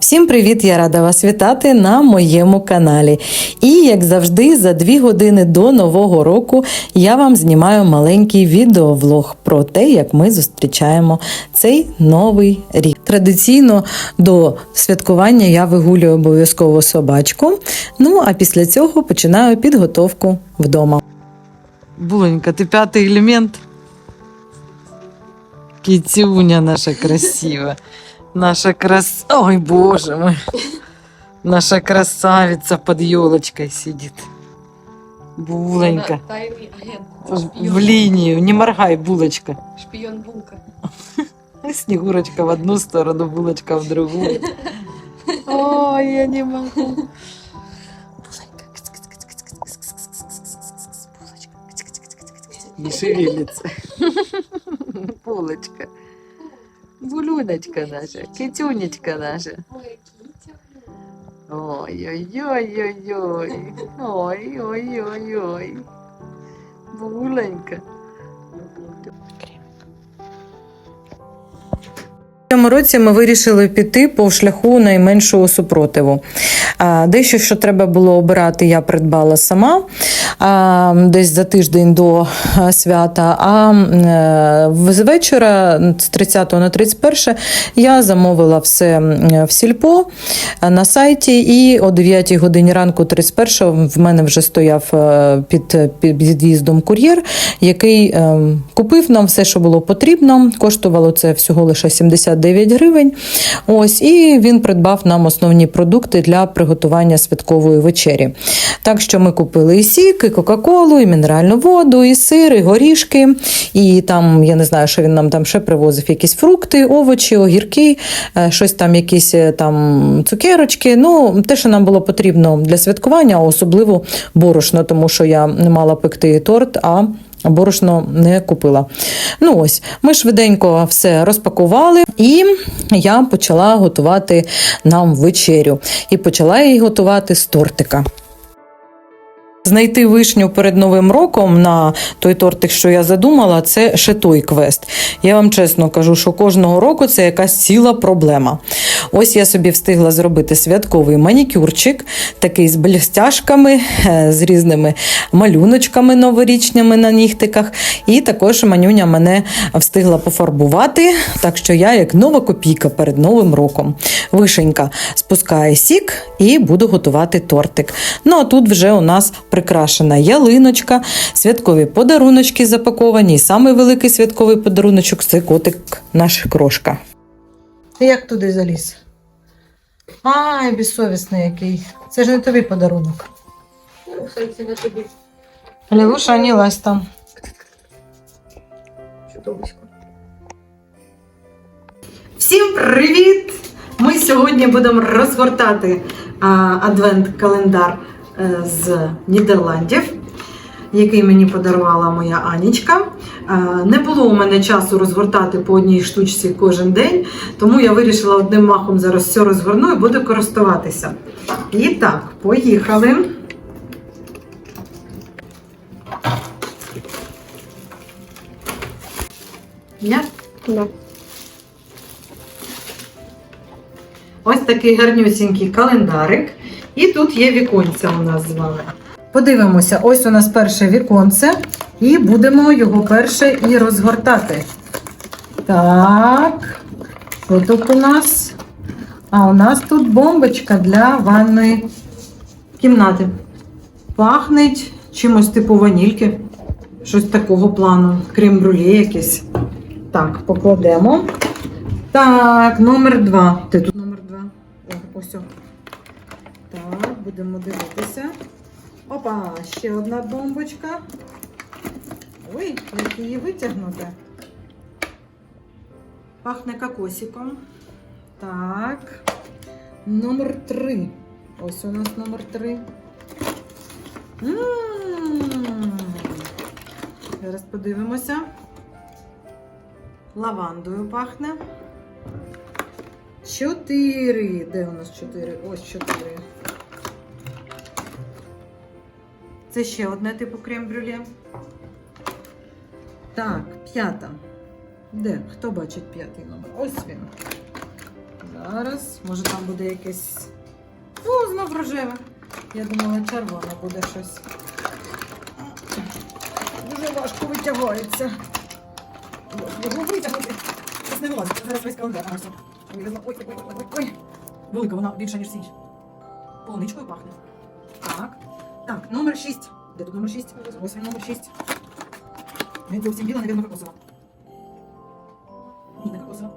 Всім привіт! Я рада вас вітати на моєму каналі. І як завжди, за дві години до нового року я вам знімаю маленький відеовлог про те, як ми зустрічаємо цей новий рік. Традиційно до святкування я вигулюю обов'язково собачку. Ну а після цього починаю підготовку вдома. Буленька, ти п'ятий елемент. Кітюня наша красива. Наша крас... Ой, боже мой. Наша красавица под елочкой сидит. Буленька. Агент. В, линию. Не моргай, булочка. Шпіон булка. Снегурочка в одну сторону, булочка в другую. Ой, я не могу. Булочка. Не шевелится. Булочка. Булюночка наша, китюнечка наша. Ой-ой-ой-ой-ой. Ой-ой-ой-ой. Буленька. Цьому році ми вирішили піти по шляху найменшого супротиву. Дещо, що треба було обирати, я придбала сама десь за тиждень до свята. А е, з вечора, з 30 на 31, я замовила все в сільпо на сайті, і о 9 годині ранку 31 в мене вже стояв е, під під під'їздом кур'єр, який е, купив нам все, що було потрібно. Коштувало це всього лише 79 гривень. Ось, і він придбав нам основні продукти для приготування святкової вечері. Так що ми купили і сік, і Кока-Колу, і мінеральну воду, і сир, і горішки. І там, я не знаю, що він нам там ще привозив, якісь фрукти, овочі, огірки, е, щось там, якісь е, там цукерочки. Ну, те, що нам було потрібно для святкування, особливо борошно, тому що я не мала пекти торт, а борошно не купила. Ну ось, ми швиденько все розпакували, і я почала готувати нам вечерю. І почала її готувати з тортика. Знайти вишню перед Новим роком на той тортик, що я задумала, це ще той квест. Я вам чесно кажу, що кожного року це якась ціла проблема. Ось я собі встигла зробити святковий манікюрчик, такий з блістяшками, е, з різними малюночками новорічними на нігтиках. І також манюня мене встигла пофарбувати, так що я як нова копійка перед Новим роком. Вишенька спускає сік і буду готувати тортик. Ну а тут вже у нас прикрашена ялиночка, святкові подаруночки запаковані. І самий великий святковий подаруночок це котик наш крошка. Ти як туди заліз? Ай, безсовісний який. Це ж не тобі подарунок. Рухається на тобі. Лягуша, не лазь там. Чудовисько. Всім привіт! Ми сьогодні будемо розгортати а, адвент-календар з Нідерландів, який мені подарувала моя Анічка. Е, Не було у мене часу розгортати по одній штучці кожен день, тому я вирішила одним махом зараз все розгорну і буду користуватися. І так, поїхали. Я Да. Ось такий гарнюсінький календарик. І тут є віконце у нас з вами. Подивимося, ось у нас перше віконце, і будемо його перше і розгортати. Так, що тут у нас? А у нас тут бомбочка для ванної кімнати. Пахнеть чимось типу ванільки. Щось такого плану. Крем брюле якесь. Так, покладемо. Так, номер два. Ти тут будемо дивитися. Опа, ще одна бомбочка. Ой, як її витягнути. Пахне кокосиком. Так. Номер три. Ось у нас номер три. М. Зараз подивимося. Лавандою пахне. Чотири. Де у нас чотири? Ось чотири. Це ще одне типу крем-брюле. Так, п'ята. Де? Хто бачить п'ятий номер? Ось він. Зараз, може там буде якесь. О, знов рожеве. Я думала, червоне буде щось. Дуже важко витягається. Витягнути. Щось не вилазить. Зараз весь календар. Ой, ой, ой, ой, ой. Велика вона більша, ніж всі. Полуничкою пахне. Так. Так, номер 6. Де тут номер 6? Ось він номер 6. Він зовсім біла, навірно, кокосова. Ні, не кокосова.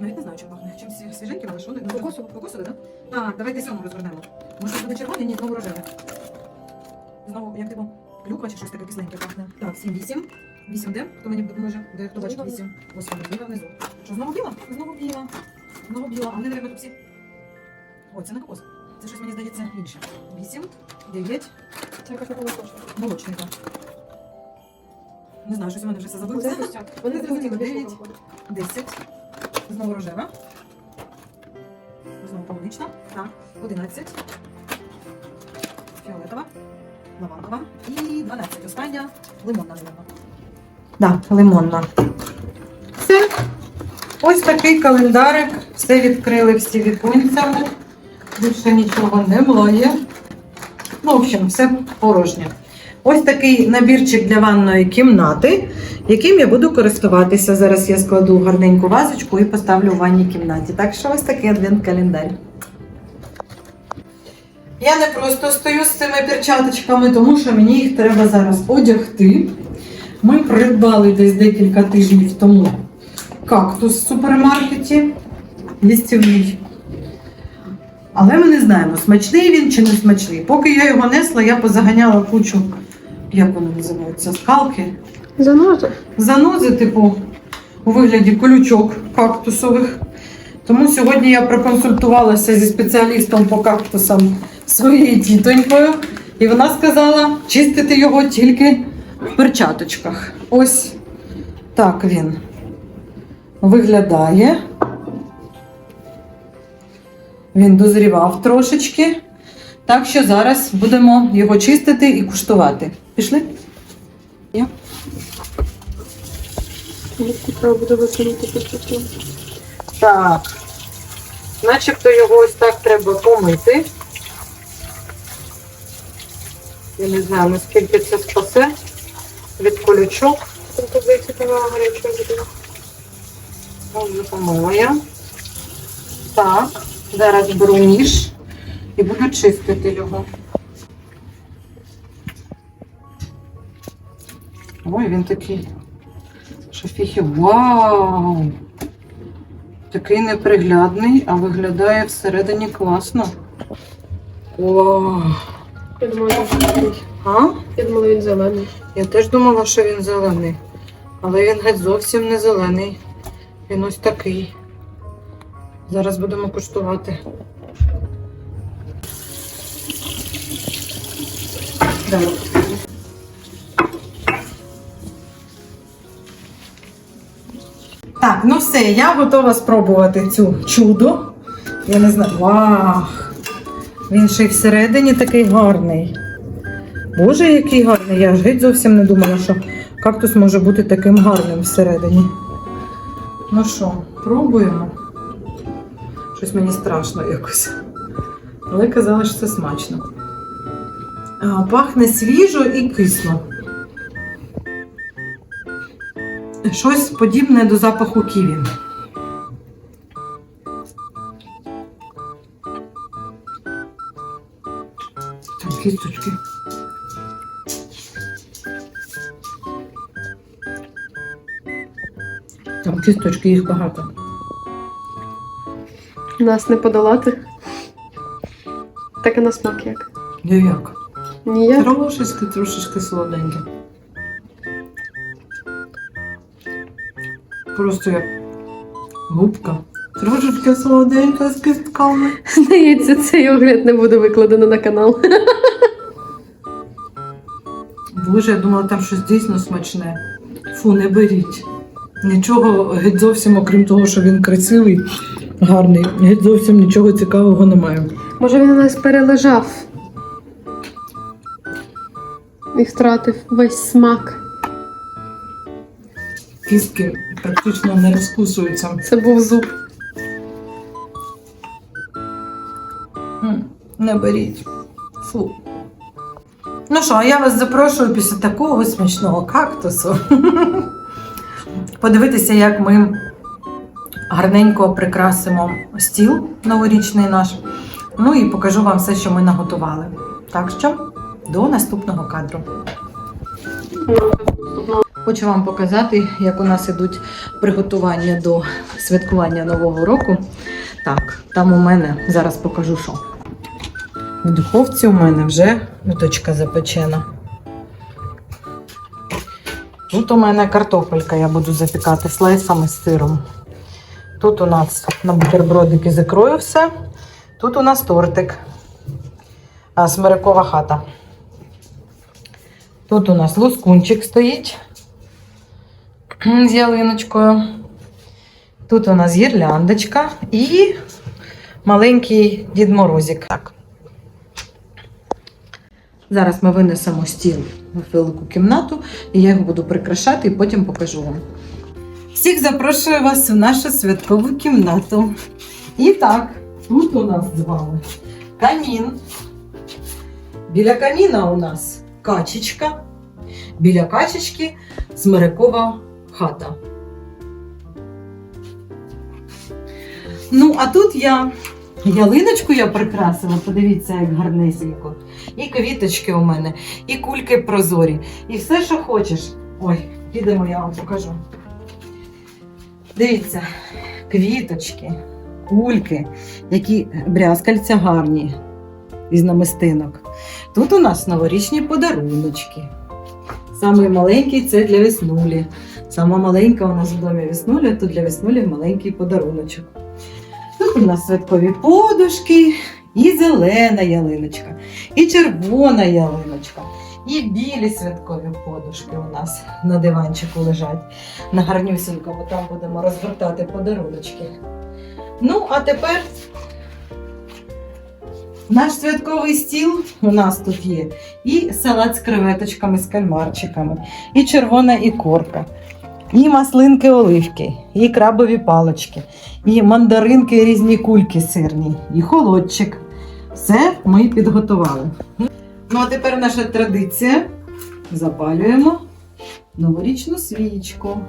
Навіть не знаю, чим пахне. Чим сві- свіженьким, але що не Кокосово. Кокосове, так? Так, давайте сьому розвернемо. Може буде червоний, ні, знову рожеве. Знову, як типу, клюква чи щось таке кисленьке пахне. Так, 7, 8. 8 де? Хто мені допоможе? Де хто бачить 8? Ось вона, біла внизу. Що, знову біла? Знову біла. Знову біла. А не треба тут всі. О, це не кокос. Це щось мені здається інше. 8, 9, Це якась молочна. молочника. Не знаю, щось у мене вже все забилося. Вони зрозуміли, зрозуміли, дев'ять. дев'ять. 10. Знову рожева. Знову полунична. Так. 11. Фіолетова. Лавандова. І 12. Остання лимонна, напевно. Так, лимонна. Все. Ось такий календарик. Все відкрили всі віконця. Більше нічого немає. Ну, в общем, все порожнє. Ось такий набірчик для ванної кімнати, яким я буду користуватися. Зараз я складу гарненьку вазочку і поставлю в ванній кімнаті. Так що ось такий адвент-календар. Я не просто стою з цими перчаточками, тому що мені їх треба зараз одягти. Ми придбали десь декілька тижнів тому кактус в супермаркеті лістівний. Але ми не знаємо, смачний він чи не смачний. Поки я його несла, я позаганяла кучу, як вони називаються, скалки. Заноза. Занози, типу, у вигляді колючок кактусових. Тому сьогодні я проконсультувалася зі спеціалістом по кактусам своєю тітонькою, і вона сказала чистити його тільки в перчаточках. Ось так він виглядає. Він дозрівав трошечки. Так що зараз будемо його чистити і куштувати. Пішли? Треба буде викинути під Так. Начебто його ось так треба помити. Я не знаю, наскільки це спасе від колючок. Подивиться, така гаряча буде. Може, помила я. Так, зараз беру ніж і буду чистити його. Ой, він такий. Що. Вау! Такий неприглядний, а виглядає всередині класно. Вау! Я думала, він зелений. А? Я думала, він зелений. Я теж думала, що він зелений. Але він геть зовсім не зелений. Він ось такий. Зараз будемо куштувати. Так, ну все, я готова спробувати цю чудо. Я не знаю. Вау! Він ще й всередині такий гарний. Боже, який гарний. Я ж геть зовсім не думала, що кактус може бути таким гарним всередині. Ну що, пробуємо. Щось мені страшно якось. Але казали, що це смачно. Пахне свіжо і кисло. Щось подібне до запаху ківі. Там кісточки. Там кісточки їх багато. Нас не подолати. Так і на смак як. Як? Ніяк. Трошечки, трошечки солоденьке. Просто як губка. Трошечки солоденька з кістками. Здається, цей огляд не буде викладено на канал. Боже, я думала, там щось дійсно смачне. Фу, не беріть. Нічого геть зовсім, окрім того, що він красивий, гарний. Геть зовсім нічого цікавого немає. Може він у нас перележав і втратив весь смак. Кістки практично не розкусуються. Це був зуб. Не беріть. Фу. Ну що, а я вас запрошую після такого смачного кактусу подивитися, як ми гарненько прикрасимо стіл новорічний наш. Ну і покажу вам все, що ми наготували. Так що до наступного кадру. Хочу вам показати, як у нас ідуть приготування до святкування Нового року. Так, там у мене зараз покажу, що. В духовці у мене вже уточка запечена. Тут у мене картопелька, я буду запікати слайсами з сиром. Тут у нас на бутербродики з ікрою все. Тут у нас тортик. А, смирикова хата. Тут у нас лускунчик стоїть з ялиночкою. Тут у нас гірляндочка і маленький Дід Морозик. Так. Зараз ми винесемо стіл в велику кімнату, і я його буду прикрашати і потім покажу вам. Всіх запрошую вас в нашу святкову кімнату. І так, тут у нас з вами камін. Біля каміна у нас качечка. Біля качечки смирикова хата. Ну, а тут я ялиночку я прикрасила, подивіться, як гарнесенько. І квіточки у мене, і кульки прозорі, і все, що хочеш. Ой, підемо, я вам покажу. Дивіться, квіточки, кульки, які брязкальця гарні із намистинок. Тут у нас новорічні подаруночки. Самий маленький це для веснулі. Сама маленька у нас в домі веснуля, то для веснулі маленький подаруночок. Тут у нас святкові подушки, і зелена ялиночка, і червона ялиночка, і білі святкові подушки у нас на диванчику лежать на гарнюсінькому, там будемо розвертати подаруночки. Ну, а тепер наш святковий стіл у нас тут є. І салат з креветочками, з кальмарчиками, і червона ікорка, і маслинки оливки, і крабові палочки, і мандаринки, і різні кульки сирні, і холодчик. Все ми підготували. Ну, а тепер наша традиція. Запалюємо новорічну свічку.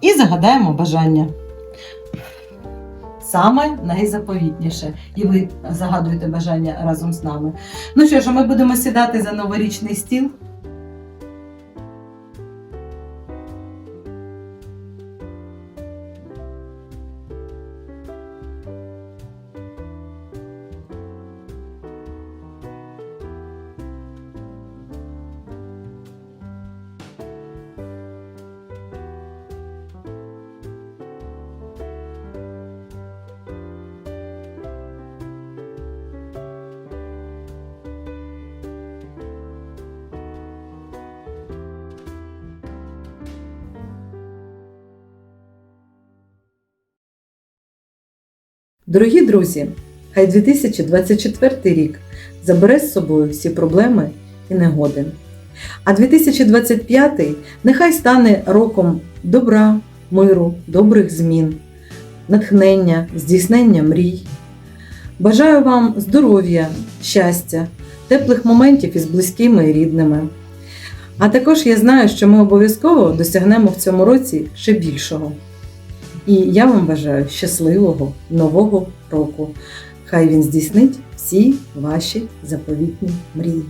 І загадаємо бажання. Саме найзаповітніше. І ви загадуєте бажання разом з нами. Ну що ж, ми будемо сідати за новорічний стіл. Дорогі друзі, хай 2024 рік забере з собою всі проблеми і негоди. А 2025 нехай стане роком добра, миру, добрих змін, натхнення, здійснення мрій. Бажаю вам здоров'я, щастя, теплих моментів із близькими і рідними. А також я знаю, що ми обов'язково досягнемо в цьому році ще більшого. І я вам бажаю щасливого нового року. Хай він здійснить всі ваші заповітні мрії.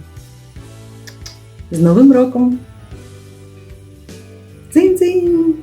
З Новим роком! Цинь-цинь!